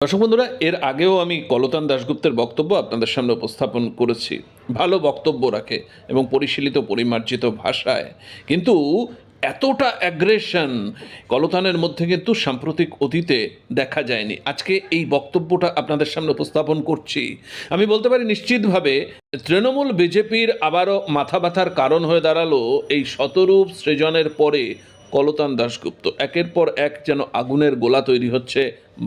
দর্শক বন্ধুরা, এর আগেও আমি কলতান দাশগুপ্তের বক্তব্য আপনাদের সামনে উপস্থাপন করেছি। ভালো বক্তব্য রাখে এবং পরিশীলিত, পরিমার্জিত ভাষায়। কিন্তু এতটা অ্যাগ্রেশন কলতানের মধ্যে কিন্তু সাম্প্রতিক অতীতে দেখা যায়নি। আজকে এই বক্তব্যটা আপনাদের সামনে উপস্থাপন করছি। আমি বলতে পারি নিশ্চিতভাবে তৃণমূল বিজেপির আবারও মাথা ব্যথার কারণ হয়ে দাঁড়াল এই শতরূপ সৃজনের পরে কলতান দাশগুপ্ত। একের পর এক যেন আগুনের গোলা তৈরি হচ্ছে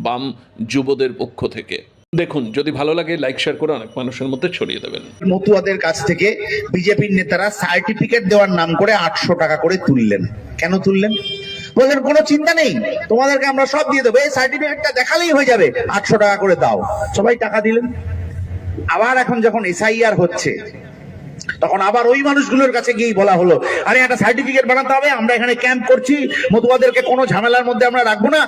বাম যুবদের পক্ষ থেকে। দেখুন, যদি ভালো লাগে লাইক শেয়ার করে অনেক মানুষের মধ্যে ছড়িয়ে দেবেন। মতুয়াদের কাছ থেকে বিজেপির নেতারা সার্টিফিকেট দেওয়ার নাম করে আটশো টাকা করে তুললেন। কেন তুললেন? বললেন, কোনো চিন্তা নেই, তোমাদেরকে আমরা সব দিয়ে দেবো। এই সার্টিফিকেটটা দেখালেই হয়ে যাবে, আটশো টাকা করে দাও। সবাই টাকা দিলেন। আবার এখন যখন এসআইআর হচ্ছে তখন আবার ওই মানুষগুলোর কাছে গিয়েই বলা হলো, আরে, একটা সার্টিফিকেট বানাতে হবে, আমরা এখানে ক্যাম্প করছি, মতুয়াদেরকে কোনো ঝামেলার মধ্যে আমরা রাখব না,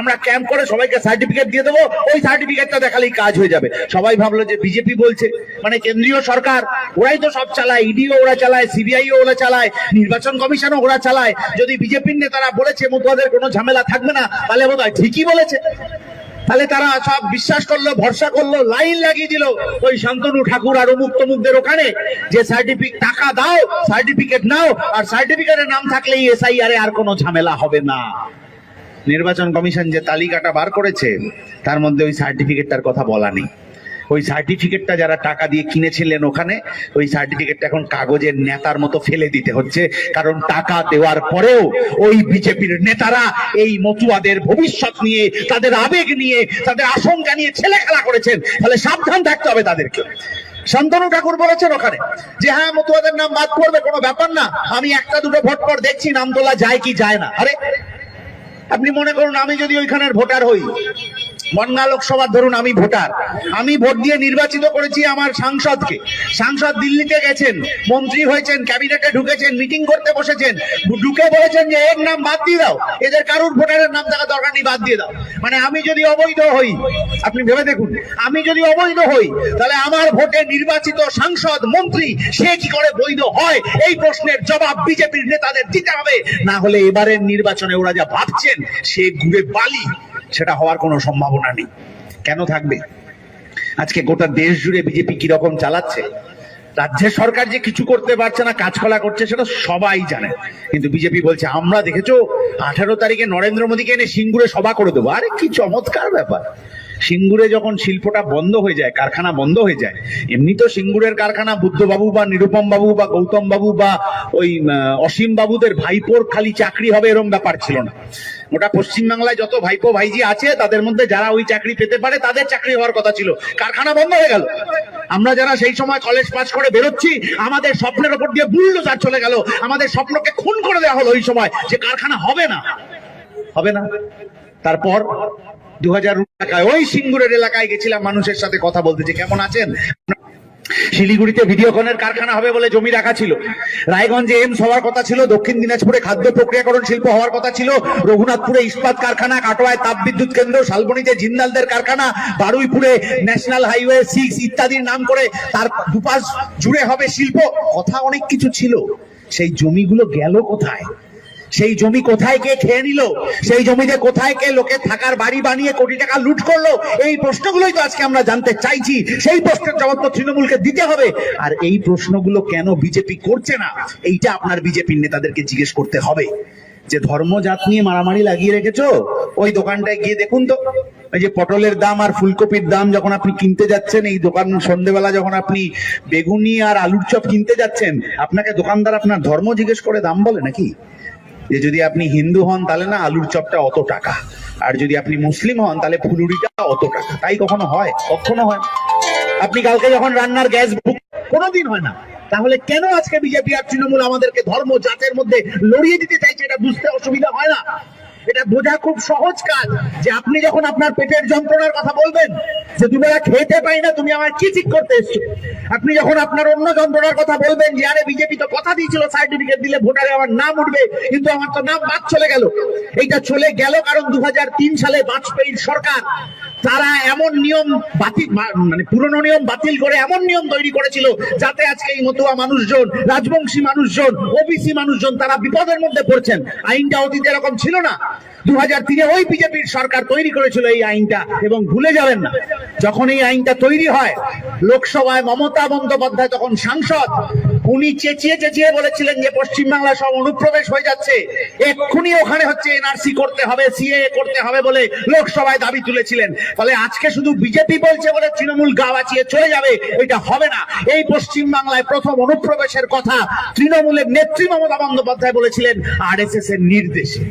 আমরা ক্যাম্প করে সবাইকে সার্টিফিকেট দিয়ে দেবো, ওই সার্টিফিকেটটা দেখালেই কাজ হয়ে যাবে। সবাই ভাবলো যে বিজেপি বলছে মানে কেন্দ্রীয় সরকার, ওরাই তো সব চালায় ইডিও ওরা চালায় সিবিআইও ওরা চালায়, নির্বাচন কমিশনও ওরা চালায়, যদি বিজেপির নেতারা বলেছে মতুয়াদের কোনো ঝামেলা থাকবে না, তাহলে বোধ ঠিকই বলেছে। তাহলে তারা সব বিশ্বাস করল, ভরসা করল, লাইন লাগিয়ে দিল। ওই শান্তনু ঠাকুর আর অমুক তমুকদের ওখানে, যে সার্টিফিকেট টাকা দাও সার্টিফিকেট নাও, আর সার্টিফিকেটের নাম থাকলেই এসআইআর আর কোনো ঝামেলা হবে না। নির্বাচন কমিশন যে তালিকাটা বার করেছে, তার মধ্যে ওই সার্টিফিকেটটার কথা বলা নেই। ওই সার্টিফিকেটটা যারা টাকা দিয়ে কিনেছিলেন ওখানে, ওই সার্টিফিকেটটা এখন কাগজের নেতার মতো ফেলে দিতে হচ্ছে। কারণ টাকা দেওয়ার পরেও ওই বিজেপির নেতারা এই মতুয়াদের ভবিষ্যৎ নিয়ে, তাদের আবেগ নিয়ে, তাদের আশঙ্কা নিয়ে ছেলে খেলা করেছেন। তাহলে সাবধান থাকতে হবে তাদেরকে। শান্তনু ঠাকুর বলেছেন ওখানে যে হ্যাঁ মতুয়াদের নাম বাদ পড়বে, কোনো ব্যাপার না। আমি একটা দুটো ভোট পর দেখছি নাম তোলা যায় কি যায় না। আরে, আপনি মনে করুন, আমি যদি ওইখানের ভোটার হই বনগা লোকসভার ধরুন আমি ভোটার। আমি ভোট দিয়ে নির্বাচিত করেছি আমার সাংসদকে। সাংসদ দিল্লিতে গেছেন, মন্ত্রী হয়েছেন, ক্যাবিনেটে ঢুকেছেন, মিটিং করতে বসেছেন। ঢুকে বলেছেন যে, এর নাম বাদ দিয়ে দাও। এদের কারুর ভোটারের নাম থাকা দরকার নেই, বাদ দিয়ে দাও। মানে আমি যদি অবৈধ হই, আপনি ভেবে দেখুন, আমি যদি অবৈধ হই, তাহলে আমার ভোটে নির্বাচিত সাংসদ, মন্ত্রী, সে কি করে বৈধ হয়? এই প্রশ্নের জবাব বিজেপির নেতাদের দিতে হবে। না হলে এবারের নির্বাচনে ওরা যা ভাবছেন, সে ঘুরে বালি। সেটা হওয়ার কোনো সম্ভাবনা নেই। কেন থাকবে? আজকে গোটা দেশ জুড়ে বিজেপি কীরকম চালাচ্ছে? রাজ্যের সরকার যে কিছু করতে পারছে না কাজকলা করছে, সেটা সবাই জানে। কিন্তু বিজেপি বলছে, আমরা, দেখেছ, আঠারো তারিখে নরেন্দ্র মোদীকে এনে সিঙ্গুরে সভা করে দেবো। আরে, কি চমৎকার ব্যাপার। সিঙ্গুরে যখন শিল্পটা বন্ধ হয়ে যায়, কারখানা বন্ধ হয়ে যায় এমনি তো সিঙ্গুরের কারখানা বুদ্ধবাবু বা নিরুপম বাবু বা গৌতম বাবু বা ওই অসীম বাবুদের ভাইপোর খালি চাকরি হবে এরকম ব্যাপার ছিল না। ওটা পশ্চিমবাংলায় যত ভাইপো ভাইজি আছে, তাদের মধ্যে যারা ওই চাকরি পেতে পারে, তাদের চাকরি হওয়ার কথা ছিল। কারখানা বন্ধ হয়ে গেল। আমরা যারা সেই সময় কলেজ পাস করে বেরোচ্ছি, আমাদের স্বপ্নের ওপর দিয়ে বুল্ডোজার চলে গেল। আমাদের স্বপ্নকে খুন করে দেওয়া হলো ওই সময় যে কারখানা হবে না। হবে না। তারপর দু হাজার এলাকায়, ওই সিঙ্গুরের এলাকায় গেছিলাম, মানুষের সাথে কথা বলতে যে কেমন আছেন? শিলিগুড়িতে ভিডিওকনের কারখানা হবে বলে জমি রাখা ছিল। রায়গঞ্জে এমস হওয়ার কথা ছিল, দক্ষিণ দিনাজপুরে খাদ্য প্রক্রিয়াকরণ শিল্প হওয়ার কথা ছিল, রঘুনাথপুরে ইস্পাত কারখানা, কাটোয়ায় তাপবিদ্যুৎ কেন্দ্র, শালবনীতে জিন্দালদের কারখানা, বারুইপুরে ন্যাশনাল হাইওয়ে সিক্স ইত্যাদির নাম করে তার দুপাশ জুড়ে হবে শিল্প। কথা অনেক কিছু ছিল। সেই জমিগুলো গেল কোথায়? সেই জমি কোথায় কে খেয়ে নিল? সেই জমিতে কোথায় কে লোকে থাকার বাড়ি বানিয়ে কোটি টাকা লুট করল? এই প্রশ্নগুলোই তো আজকে আমরা জানতে চাইছি। সেই প্রশ্নের জবাব তো তৃণমূলকে দিতে হবে। আর এই প্রশ্নগুলো কেন বিজেপি করছে না? এইটা আপনার বিজেপির নেতাদেরকে জিজ্ঞেস করতে হবে। যে ধর্মজাত নিয়ে মারামারি লাগিয়ে রেখেছো? ওই দোকানটায় গিয়ে দেখুন তো। ওই যে পটলের দাম আর ফুলকপির দাম যখন আপনি কিনতে যাচ্ছেন, এই দোকান সন্ধ্যেবেলা যখন আপনি বেগুনি আর আলুর চপ কিনতে যাচ্ছেন, আপনাকে দোকানদার আপনার ধর্ম জিজ্ঞেস করে দাম বলে নাকি? যে যদি আপনি হিন্দু হন, তাহলে না আলুর চপটা অত টাকা। আর যদি আপনি মুসলিম হন, তাহলে ফুলুরিটা অত টাকা। তাই কখনো হয়? কখনো হয় আপনি কালকে যখন রান্নার গ্যাস বুক কোনোদিন হয় না। তাহলে কেন আজকে বিজেপি আর তৃণমূল আমাদেরকে ধর্ম, জাতের মধ্যে লড়িয়ে দিতে চাইছে? এটা বুঝতে অসুবিধা হয় না। এটা বোঝা খুব সহজ কাজ যে আপনি যখন আপনার পেটের যন্ত্রণার কথা বলবেন যে দুবেলা খেতে পাই না, তুমি আমার কি ঠিক করতে এসছো। আপনি যখন আপনার অন্য যন্ত্রণার কথা বলবেন যে, আরে বিজেপি তো কথা দিয়েছিল সার্টিফিকেট দিলে ভোটারে আমার নাম উঠবে, কিন্তু আমার তো নাম বাদ চলে গেল। এইটা চলে গেল কারণ দু হাজার তিন সালে বাজপেয়ীর সরকার তারা এমন নিয়ম বাতিল মানে পুরনো নিয়ম বাতিল করে এমন নিয়ম তৈরি করেছিল যাতে আজকে এই মতুয়া মানুষজন, রাজবংশী মানুষজন ওবিসি মানুষজন তারা বিপদের মধ্যে পড়ছেন। আইনটা অতীতে এরকম ছিল না। দু হাজার তিনে ওই বিজেপির সরকার তৈরি করেছিল এই আইনটা এবং ভুলে যাবেন না। যখন এই আইনটা তৈরি হয়, লোকসভায় মমতা বন্দ্যোপাধ্যায় তখন সাংসদ উনি চেঁচিয়ে চেঁচিয়ে বলেছিলেন যে পশ্চিমবাংলা সব অনুপ্রবেশ হয়ে যাচ্ছে। এক্ষুনি ওখানে হচ্ছে এনআরসি করতে হবে সিএ করতে হবে বলে লোকসভায় দাবি তুলেছিলেন। ফলে আজকে শুধু বিজেপি বলছে বলে তৃণমূল গা বাঁচিয়ে চলে যাবে, এটা হবে না। এই পশ্চিম বাংলায় প্রথম অনুপ্রবেশের কথা তৃণমূলের নেত্রী মমতা বন্দ্যোপাধ্যায় বলেছিলেন আরএসএস এর নির্দেশে।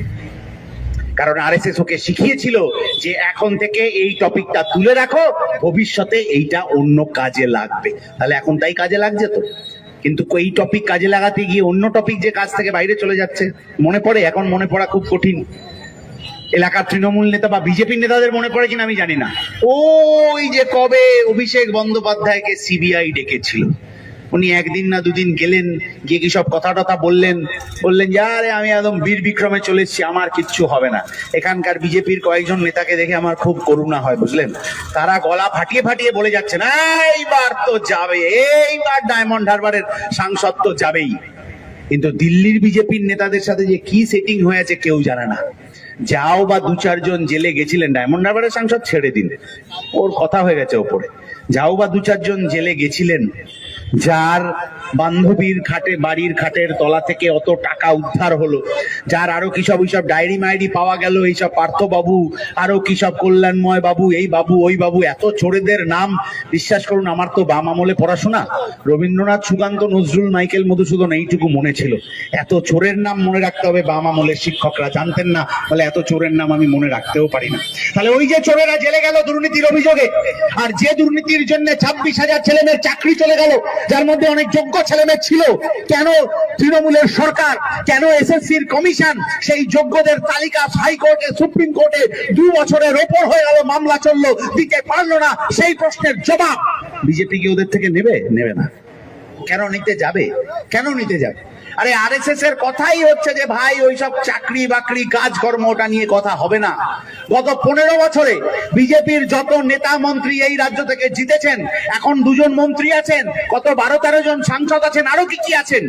কারণ আরএসএস ওকে শিখিয়েছিল যে এখন থেকে এই টপিকটা তুলে রাখো, ভবিষ্যতে এইটা অন্য কাজে লাগবে। তাহলে এখন তাই কাজে লাগছে তো? কিন্তু এই টপিক কাজে লাগাতে গিয়ে অন্য টপিক যে কাজ থেকে বাইরে চলে যাচ্ছে, মনে পড়ে? এখন মনে পড়া খুব কঠিন। এলাকার তৃণমূল নেতা বা বিজেপি নেতাদের মনে পড়ে কিনা আমি জানি না। ওই যে কবে অভিষেক বন্দ্যোপাধ্যায়কে সিবিআই ডেকেছিল? উনি একদিন না দুদিন গেলেন, গিয়ে কি সব কথা টথা বললেন? বললেন, যে আরে আমি একদম বীর বিক্রমে চলে এসেছি, আমার কিচ্ছু হবে না। এখানকার বিজেপির কয়েকজন নেতাকে দেখে আমার খুব করুণা হয়, বুঝলেন? তারা গলা ফাটিয়ে ফাটিয়ে বলে যাচ্ছেন এইবার তো যাবে, এইবার ডায়মন্ড হারবারের সাংসদ তো যাবেই। কিন্তু দিল্লির বিজেপির নেতাদের সাথে যে কি সেটিং হয়েছে কেউ জানে না। যাও বা দু চারজন জেলে গেছিলেন, ডায়মন্ড হারবারের সাংসদ ছেড়ে দিন। ওর কথা হয়ে গেছে ওপরে। যাও বা দু চারজন জেলে গেছিলেন যার বান্ধবীর খাটে, বাড়ির খাটের তলা থেকে অত টাকা উদ্ধার হলো। যার আরও কি সব ওইসব ডায়েরি মায়েরি পাওয়া গেল এইসব পার্থ বাবু আরও কি সব কল্যাণময় বাবু, এই বাবু, ওই বাবু, এত চোরেদের নাম। বিশ্বাস করুন, আমার তো বাম আমলে পড়াশোনা। রবীন্দ্রনাথ সুকান্ত, নজরুল, মাইকেল মধুসূদন, এইটুকু মনে ছিল। এত চোরের নাম মনে রাখতে হবে বাম আমলের শিক্ষকরা, জানতেন না। বলে এত চোরের নাম আমি মনে রাখতেও পারি না। তাহলে ওই যে চোরেরা জেলে গেল দুর্নীতির অভিযোগে, আর যে দুর্নীতির জন্য ছাব্বিশ হাজার ছেলে মেয়ের চাকরি চলে গেল, যার মধ্যে অনেক যোগ্য ছেলে মেয়ে ছিল, কেন তৃণমূলের সরকার, কেন এসএসসির কমিশন সেই যোগ্যদের তালিকা হাইকোর্টে সুপ্রিম কোর্টে দু বছরের ওপর হয়ে গেল, মামলা চলল, দিতে পারল না, সেই প্রশ্নের জবাব। বিজেপি কি ওদের থেকে নেবে? নেবে না। কেন নিতে যাবে? কেন নিতে যাবে? আরে আরএসএস এর কথাই হচ্ছে যে ভাই, ওইসব চাকরি বাকরি, কাজকর্ম, ওটা নিয়ে কথা হবে না। গত পনেরো বছরে বিজেপির যত নেতা মন্ত্রী এই রাজ্য থেকে জিতেছেন, এখন দুজন মন্ত্রী আছেন, কত বারো তেরো জন সাংসদ আছেন, আরও কি কি আছেন?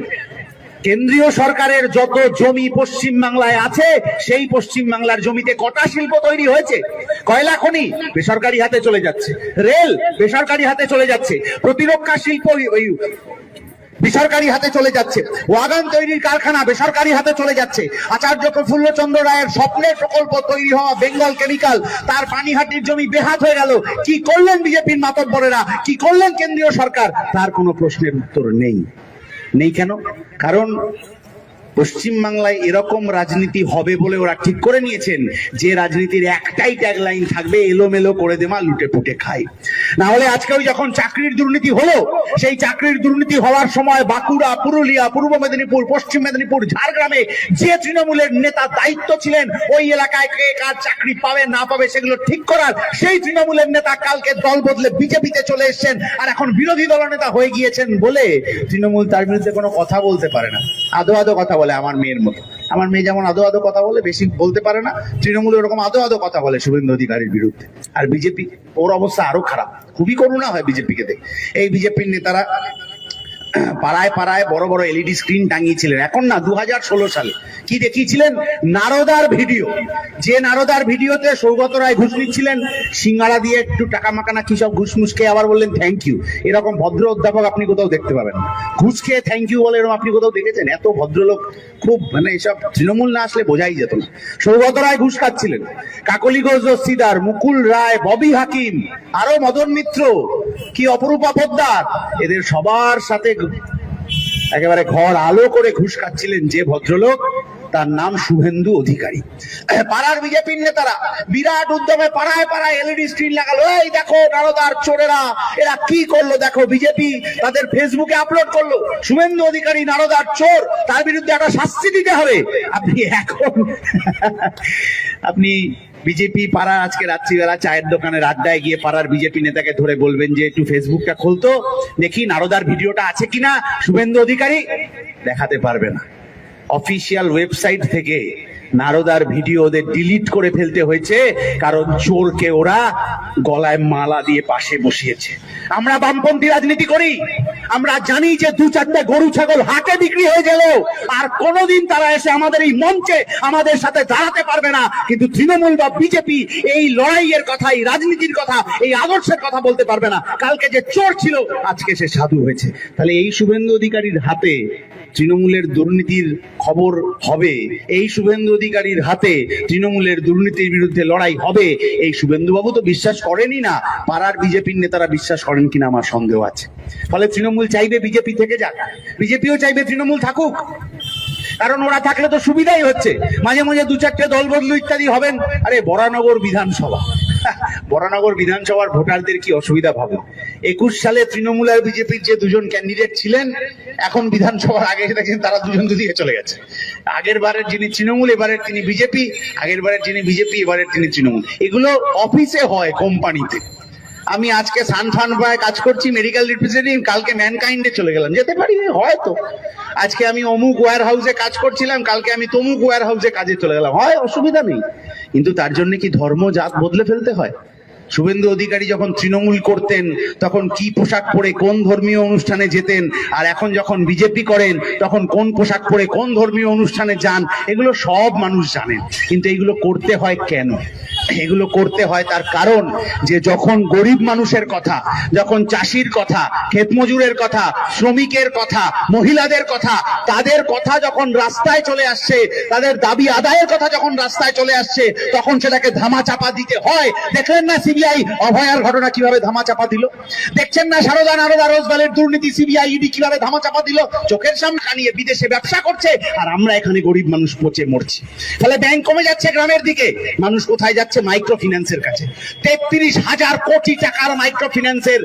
কেন্দ্রীয় সরকারের যত জমি পশ্চিম বাংলায় আছে, সেই পশ্চিম বাংলার জমিতে কটা শিল্প তৈরি হয়েছে? কয়লা খনি বেসরকারি হাতে চলে যাচ্ছে। রেল বেসরকারি হাতে চলে যাচ্ছে। প্রতিরক্ষা শিল্প বেসরকারি হাতে চলে যাচ্ছে। ওয়াগান তৈরির কারখানা বেসরকারি হাতে চলে যাচ্ছে। আচার্য প্রফুল্লচন্দ্র রায়ের স্বপ্নের প্রকল্প তৈরি হওয়া বেঙ্গল কেমিক্যাল, তার পানিহাটির জমি বেহাত হয়ে গেল। কি করলেন বিজেপির মাতব্বরেরা? কি করলেন কেন্দ্রীয় সরকার? তার কোনো প্রশ্নের উত্তর নেই। নেই কেন? কারণ পশ্চিম বাংলায় এরকম রাজনীতি হবে বলে ওরা ঠিক করে নিয়েছেন যে রাজনীতির একটাই ট্যাগলাইন থাকবে, এলোমেলো করে দেমা, লুটে পুটে খাই। না হলে আজকে ওই যখন চাকরির দুর্নীতি হলো, সেই চাকরির দুর্নীতি হওয়ার সময় বাঁকুড়া, পুরুলিয়া, পূর্ব মেদিনীপুর, পশ্চিম মেদিনীপুর, ঝাড়গ্রামে যে তৃণমূলের নেতা দায়িত্ব ছিলেন, ওই এলাকায় কে কার চাকরি পাবে, না পাবে, সেগুলো ঠিক করার সেই তৃণমূলের নেতা কালকে দল বদলে বিজেপিতে চলে এসেছেন আর এখন বিরোধী দলনেতা হয়ে গিয়েছেন বলে তৃণমূল তার বিরুদ্ধে কোনো কথা বলতে পারে না। আদো আদো কথা বলে। আমার মেয়ের মতো। আমার মেয়ে যেমন আদো আদো কথা বলে, বেশি বলতে পারে না, তৃণমূল ওরকম আদো আদো কথা বলে শুভেন্দু অধিকারীর বিরুদ্ধে। আর বিজেপি, ওর অবস্থা আরও খারাপ। খুবই করুণা হয় বিজেপিকে দেখ। এই বিজেপির নেতারা পাড়ায় পাড়ায় বড় বড় এলইডি স্ক্রিন টাঙিয়েছিলেন। এখন না দু সালে। কি দেখিয়েছিলেন? নারদার ভিডিও। যে নারদার ভিডিওতে সৌগত রায় ঘুষ নিচ্ছিলেন, সিঙ্গারা দিয়ে একটু টাকা মাকানা, কি সব ঘুষ মুস খেয়ে আবার বললেন থ্যাংক ইউ এরকম ভদ্র অধ্যাপক আপনি কোথাও দেখতে পাবেন ঘুষ খেয়ে থ্যাংক ইউ বলে এরকম আপনি কোথাও দেখেছেন? এত ভদ্রলোক খুব মানে এসব তৃণমূল না আসলে বোঝাই যেত না। সৌগত রায় ঘুষ খাচ্ছিলেন। কাকলি ঘোষ দস্তিদার মুকুল রায়, ববি হাকিম, আরও মদন মিত্র, কি অপরূপা পোদ্দার। এদের সবার সাথে একেবারে ঘর আলো করে ঘুষ খাচ্ছিলেন যে ভদ্রলোক, তার নাম শুভেন্দু অধিকারী। পাড়ার বিজেপির নেতারা বিরাট উদ্যমে পাড়ায় পাড়ায় এলইডি স্ক্রিন লাগালো, এই দেখো নারদার চোরেরা, এরা কি করল দেখো বিজেপি? তাদের ফেসবুকে আপলোড করল, শুভেন্দু অধিকারী নারদার চোর, তার বিরুদ্ধে একটা শাস্তি দিতে হবে। আপনি এখন আপনি বিজেপি পাড়া আজকে রাত্রিবেলা চায়ের দোকানে আড্ডায় গিয়ে পাড়ার বিজেপি নেতাকে ধরে বলবেন যে একটু ফেসবুকটা খুলতো দেখি নারদার ভিডিওটা আছে কিনা, শুভেন্দু অধিকারী? দেখাতে পারবে না। অফিসিয়াল ওয়েবসাইট থেকে নারদার ভিডিও ওদের ডিলিট করে ফেলতে হয়েছে, কারণ চোরকে ওরা গলায় মালা দিয়ে পাশে বসিয়েছে। আমরা বামপন্থী রাজনীতি করি। আমরা জানি যে দু চারটে গরু, ছাগল হাটে বিক্রি হয়ে গেল আর কোনোদিন তারা এসে আমাদের এই মঞ্চে আমাদের সাথে দাঁড়াতে পারবে না। কিন্তু তৃণমূল বা বিজেপি এই লড়াইয়ের কথা, এই রাজনীতির কথা, এই আদর্শের কথা বলতে পারবে না। কালকে যে চোর ছিল, আজকে সে সাধু হয়েছে। তাহলে এই শুভেন্দু অধিকারীর হাতে তৃণমূলের দুর্নীতির খবর হবে। এই শুভেন্দু অধিকারীর হাতে তৃণমূলের দুর্নীতির বিরুদ্ধে লড়াই হবে। এই শুভেন্দুবাবু তো বিশ্বাস করেনই না। পাড়ার বিজেপির নেতারা বিশ্বাস করেন কিনা আমার সন্দেহ আছে। ফলে তৃণমূল চাইবে বিজেপি থেকে যাক। বিজেপিও চাইবে তৃণমূল থাকুক। কারণ ওরা থাকলে তো সুবিধাই হচ্ছে। মাঝে মাঝে দু চারটে দল বদলু ইত্যাদি হবেন। আরে বরানগর বিধানসভা। বরানগর বিধানসভার ভোটারদের কি অসুবিধা ভাবে একুশ সালে তৃণমূল আর বিজেপির যে দুজন ক্যান্ডিডেট ছিলেন, এখন বিধানসভার আগে দেখেন তারা দুজন দুদিকে চলে গেছে। আগের বারের যিনি তৃণমূল, এবারের তিনি বিজেপি, আগের বারের যিনি বিজেপি, এবারের তিনি তৃণমূল। এগুলো অফিসে হয় কোম্পানিতে। আমি আজকে সানফান পায় কাজ করছি মেডিকেল রিপ্রেজেন্টেটিভ কালকে ম্যানকাইন্ডে চলে গেলাম। যেতে পারি, হয়তো। আজকে আমি অমুক ওয়্যার হাউসে কাজ করছিলাম, কালকে আমি তমুক ওয়্যার হাউসে কাজে চলে গেলাম। হয়, অসুবিধা নেই। কিন্তু তার জন্য কি ধর্ম জাত বদলে ফেলতে হয়? শুভেন্দু অধিকারী যখন তৃণমূল করতেন, তখন কি পোশাক পরে কোন ধর্মীয় অনুষ্ঠানে যেতেন, আর এখন যখন বিজেপি করেন, তখন কোন পোশাক পরে কোন ধর্মীয় অনুষ্ঠানে যান, এগুলো সব মানুষ জানেন। কিন্তু এগুলো করতে হয় কেন? এগুলো করতে হয় তার কারণ যে যখন গরিব মানুষের কথা, যখন চাষির কথা ক্ষেত কথা, শ্রমিকের কথা, মহিলাদের কথা, তাদের কথা যখন রাস্তায় চলে আসছে, তাদের দাবি আদায়ের কথা যখন রাস্তায় চলে আসছে, তখন সেটাকে ধামা চাপা দিতে হয়। দেখলেন না সিবিআই অভয়ার ঘটনা কীভাবে ধামা চাপা দিল? দেখছেন না সারদা নারদা রোজবালের দুর্নীতি সিবিআই ইডি কীভাবে ধামা চাপা দিল? চোখের সামনে কানিয়ে বিদেশে ব্যবসা করছে আর আমরা এখানে গরিব মানুষ পচে মরছি। ফলে ব্যাংক কমে যাচ্ছে গ্রামের দিকে? মানুষ কোথায় যাচ্ছে? মাইক্রো ফিন্যান্সের কাছে। তেত্রিশ হাজার কোটি টাকার মাইক্রো ফিন্যান্সের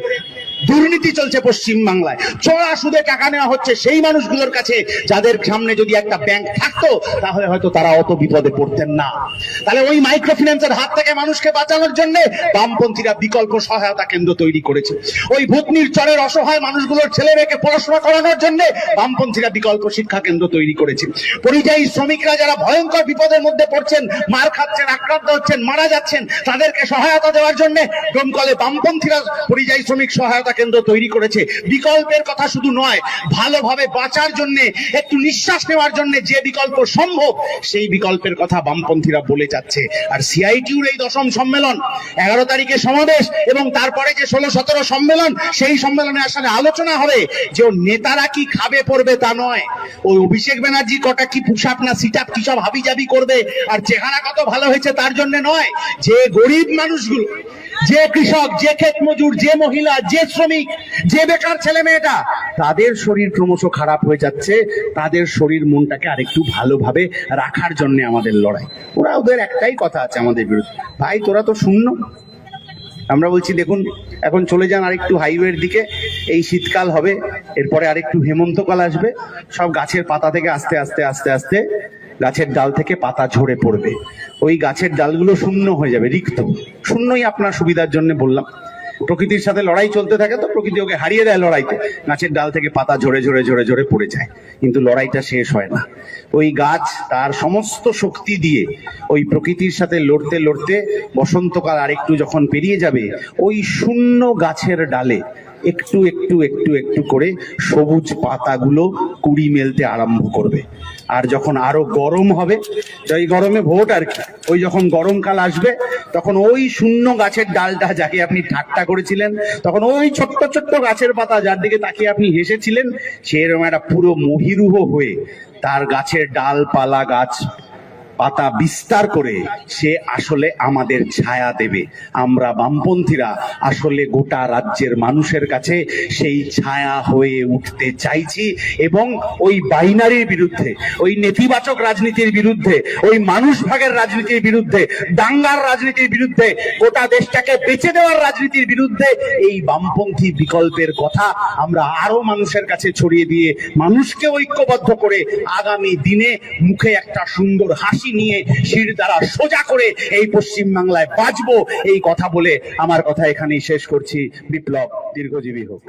দুর্নীতি চলছে পশ্চিম বাংলায়। চড়া সুদে টাকা নেওয়া হচ্ছে সেই মানুষগুলোর কাছে, যাদের সামনে যদি একটা ব্যাংক থাকতো, তাহলে হয়তো তারা অত বিপদে পড়তেন না। তাহলে ওই মাইক্রো ফিন্যান্সের হাত থেকে মানুষকে বাঁচানোর জন্য বামপন্থীরা বিকল্প সহায়তা কেন্দ্র তৈরি করেছে। ওই ভূতনির চরের অসহায় মানুষগুলোর ছেলে মেয়েকে পড়াশোনা করানোর জন্য বামপন্থীরা বিকল্প শিক্ষা কেন্দ্র তৈরি করেছে। পরিযায়ী শ্রমিকরা যারা ভয়ঙ্কর বিপদের মধ্যে পড়ছেন, মার খাচ্ছেন, আক্রান্ত হচ্ছেন, মারা যাচ্ছেন, তাদেরকে সহায়তা দেওয়ার জন্য ডোমকলে বামপন্থীরা পরিযায়ী শ্রমিক সহায়তা কেন্দ্র তৈরি করেছে। বিকল্পের কথা শুধু নয়, ভালোভাবে বাঁচার জন্য, একটু নিঃশ্বাস নেওয়ার জন্য যে বিকল্প সম্ভব, সেই বিকল্পের কথা বামপন্থীরা বলে যাচ্ছে। আর সিআইটিউর এই দশম সম্মেলন, এগারো তারিখে সমাবেশ এবং তারপরে যে ষোলো সতেরো সম্মেলন, সেই সম্মেলনে আসলে আলোচনা হবে যে নেতারা কি খাবে পড়বে তা নয়। ওই অভিষেক ব্যানার্জি কটা কি পুষাপ না সিটাপ কি সব হাবি জাবি করবে, আর চেহারা কত ভালো হয়েছে তার জন্য নয়। যে গরিব মানুষগুলো যে কৃষক, যে ক্ষেত মজুর, যে মহিলা, যে শ্রমিক, যে বেকার ছেলে মেয়েটা তাদের শরীর ক্রমশ খারাপ হয়ে যাচ্ছে। তাদের শরীর মনটাকে আরেকটু ভালোভাবে রাখার জন্য আমাদের লড়াই। ওরা ওদের একটাই কথা আছে আমাদের বিরুদ্ধে। ভাই, তোরা তো শূন্য। আমরা বলছি, দেখুন, এখন চলে যান আরেকটু হাইওয়ের দিকে। এই শীতকাল হবে, এরপরে আরেকটু হেমন্তকাল আসবে। সব গাছের পাতা থেকে আস্তে আস্তে আস্তে আস্তে গাছের ডাল থেকে পাতা ঝরে পড়বে। ওই গাছের ডালগুলো শূন্য হয়ে যাবে, রিক্ত। শূন্যই আপনার সুবিধার জন্য বললাম। প্রকৃতির সাথে লড়াই চলতে থাকে তো, প্রকৃতি ওকে হারিয়ে দেয় লড়াইতে। গাছের ডাল থেকে পাতা ঝরে ঝরে ঝরে ঝরে পড়ে যায়। কিন্তু লড়াইটা শেষ হয় না। ওই গাছ তার সমস্ত শক্তি দিয়ে ওই প্রকৃতির সাথে লড়তে লড়তে বসন্তকাল আরেকটু যখন পেরিয়ে যাবে, ওই শূন্য গাছের ডালে একটু একটু একটু একটু করে সবুজ পাতাগুলো কুড়ি মেলতে আরম্ভ করবে। আর যখন আরও গরম হবে এই গরমে ভোট আর কি। ওই যখন গরমকাল আসবে, তখন ওই শূন্য গাছের ডালটা যাকে আপনি ঠাট্টা করেছিলেন, তখন ওই ছোট্ট ছোট্ট গাছের পাতা যার দিকে তাকিয়ে আপনি হেসেছিলেন, সেরকম একটা পুরো মহিরুহ হয়ে তার গাছের ডালপালা গাছ পাতা বিস্তার করে সে আসলে আমাদের ছায়া দেবে। আমরা বামপন্থীরা আসলে গোটা রাজ্যের মানুষের কাছে সেই ছায়া হয়ে উঠতে চাইছি এবং ওই বাইনারির বিরুদ্ধে, ওই নেতিবাচক রাজনীতির বিরুদ্ধে, ওই মানুষ ভাগের রাজনীতির বিরুদ্ধে, দাঙ্গার রাজনীতির বিরুদ্ধে, গোটা দেশটাকে বেঁচে দেওয়ার রাজনীতির বিরুদ্ধে এই বামপন্থী বিকল্পের কথা আমরা আরও মানুষের কাছে ছড়িয়ে দিয়ে মানুষকে ঐক্যবদ্ধ করে আগামী দিনে মুখে একটা সুন্দর হাসি নিয়ে শির দ্বারা সোজা করে এই পশ্চিম বাংলায় বাঁচবো এই কথা বলে আমার কথা এখানেই শেষ করছি। বিপ্লব দীর্ঘজীবী হোক।